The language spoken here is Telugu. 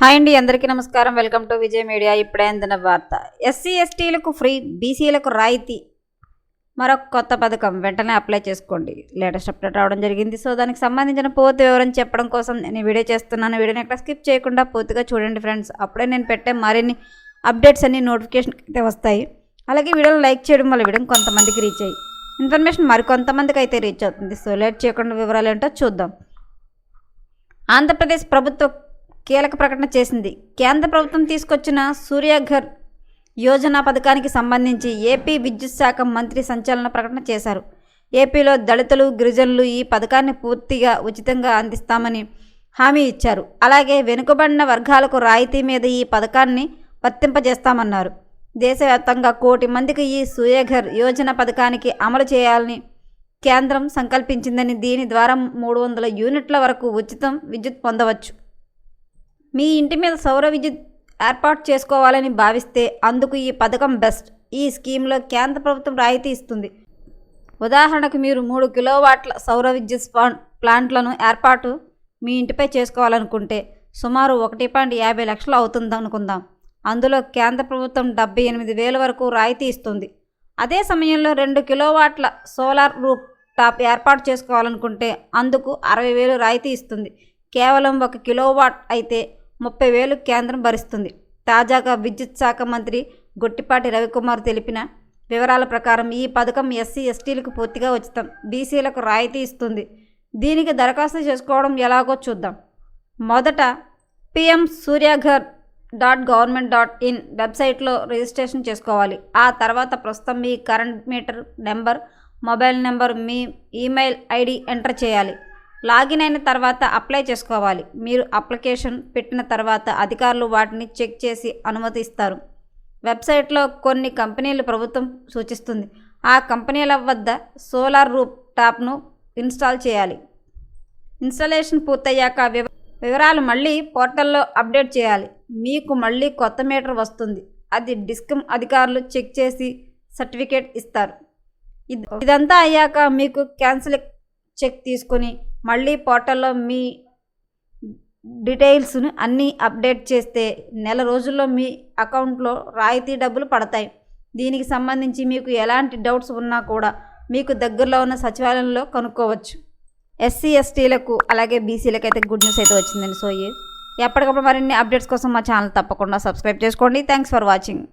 హాయ్ అండి అందరికీ నమస్కారం. వెల్కమ్ టు విజయ్ మీడియా ఇప్పుడే అందిన వార్త. ఎస్సీ ఎస్టీలకు ఫ్రీ బీసీలకు రాయితీ. మరొక కొత్త పథకం వెంటనే అప్లై చేసుకోండి. లేటెస్ట్ అప్డేట్ రావడం జరిగింది. సో దానికి సంబంధించిన పూర్తి వివరం చెప్పడం కోసం నేను వీడియో చేస్తున్నాను. వీడియోని ఎక్కడ స్కిప్ చేయకుండా పూర్తిగా చూడండి ఫ్రెండ్స్. అప్పుడే నేను పెట్టే మరిన్ని అప్డేట్స్ అన్ని నోటిఫికేషన్ అయితే వస్తాయి. అలాగే వీడియోని లైక్ చేయడం వల్ల వీడియో కొంతమందికి రీచ్ అయ్యి ఇన్ఫర్మేషన్ మరికొంతమందికి అయితే రీచ్ అవుతుంది. సో లేట్ చేయకుండా వివరాలు ఏంటో చూద్దాం. ఆంధ్రప్రదేశ్ ప్రభుత్వం కీలక ప్రకటన చేసింది. కేంద్ర ప్రభుత్వం తీసుకొచ్చిన సూర్యఘర్ యోజన పథకానికి సంబంధించి ఏపీ విద్యుత్ శాఖ మంత్రి సంచలన ప్రకటన చేశారు. ఏపీలో దళితులు గిరిజనులు ఈ పథకాన్ని పూర్తిగా ఉచితంగా అందిస్తామని హామీ ఇచ్చారు. అలాగే వెనుకబడిన వర్గాలకు రాయితీ మీద ఈ పథకాన్ని వర్తింపజేస్తామన్నారు. దేశవ్యాప్తంగా కోటి మందికి ఈ సూర్యఘర్ యోజన పథకానికి అమలు చేయాలని కేంద్రం సంకల్పించిందని దీని ద్వారా మూడు వందల యూనిట్ల వరకు ఉచితం విద్యుత్ పొందవచ్చు. మీ ఇంటి మీద సౌర విద్యుత్ ఏర్పాటు చేసుకోవాలని భావిస్తే అందుకు ఈ పథకం బెస్ట్. ఈ స్కీమ్లో కేంద్ర ప్రభుత్వం రాయితీ ఇస్తుంది. ఉదాహరణకు మీరు మూడు కిలోవాట్ల సౌర విద్యుత్ ప్లాంట్లను ఏర్పాటు మీ ఇంటిపై చేసుకోవాలనుకుంటే సుమారు ఒకటి పాయింట్ యాభై లక్షలు అవుతుంది అనుకుందాం అందులో కేంద్ర ప్రభుత్వం డెబ్బై ఎనిమిది వేల వరకు రాయితీ ఇస్తుంది. అదే సమయంలో రెండు కిలోవాట్ల సోలార్ రూప్ టాప్ ఏర్పాటు చేసుకోవాలనుకుంటే అందుకు అరవై వేలు రాయితీ ఇస్తుంది. కేవలం ఒక కిలోవాట్ అయితే ముప్పై వేలు కేంద్రం భరిస్తుంది. తాజాగా విద్యుత్ శాఖ మంత్రి గొట్టిపాటి రవికుమార్ తెలిపిన వివరాల ప్రకారం ఈ పథకం ఎస్సీ ఎస్టీలకు పూర్తిగా ఉచితం. బీసీలకు రాయితీ ఇస్తుంది. దీనికి దరఖాస్తు చేసుకోవడం ఎలాగో చూద్దాం. మొదట PM Surya Ghar dot government dot in వెబ్సైట్లో రిజిస్ట్రేషన్ చేసుకోవాలి. ఆ తర్వాత ప్రస్తుతం మీ current meter number mobile number మీ ఈమెయిల్ ఐడి ఎంటర్ చేయాలి. లాగిన్ అయిన తర్వాత అప్లై చేసుకోవాలి. మీరు అప్లికేషన్ పెట్టిన తర్వాత అధికారులు వాటిని చెక్ చేసి అనుమతిస్తారు. వెబ్సైట్లో కొన్ని కంపెనీలు ప్రభుత్వం సూచిస్తుంది. ఆ కంపెనీల వద్ద సోలార్ రూప్ టాప్ను ఇన్స్టాల్ చేయాలి. ఇన్స్టాలేషన్ పూర్తయ్యాక వివ వివరాలు మళ్ళీ పోర్టల్లో అప్డేట్ చేయాలి. మీకు మళ్ళీ కొత్త మీటర్ వస్తుంది. అది డిస్కమ్ అధికారులు చెక్ చేసి సర్టిఫికేట్ ఇస్తారు. ఇదంతా అయ్యాక మీకు క్యాన్సిల్ చెక్ తీసుకొని మళ్ళీ పోర్టల్లో మీ డీటెయిల్స్ను అన్నీ అప్డేట్ చేస్తే నెల రోజుల్లో మీ అకౌంట్లో రాయితీ డబ్బులు పడతాయి. దీనికి సంబంధించి మీకు ఎలాంటి డౌట్స్ ఉన్నా కూడా మీకు దగ్గరలో ఉన్న సచివాలయంలో కనుక్కోవచ్చు. ఎస్సీ ఎస్టీలకు అలాగే బీసీలకు అయితే గుడ్ న్యూస్ అయితే వచ్చిందండి. సో ఈ ఎప్పటికప్పుడు మరిన్ని అప్డేట్స్ కోసం మా ఛానల్ తప్పకుండా సబ్స్క్రైబ్ చేసుకోండి. Thanks for watching.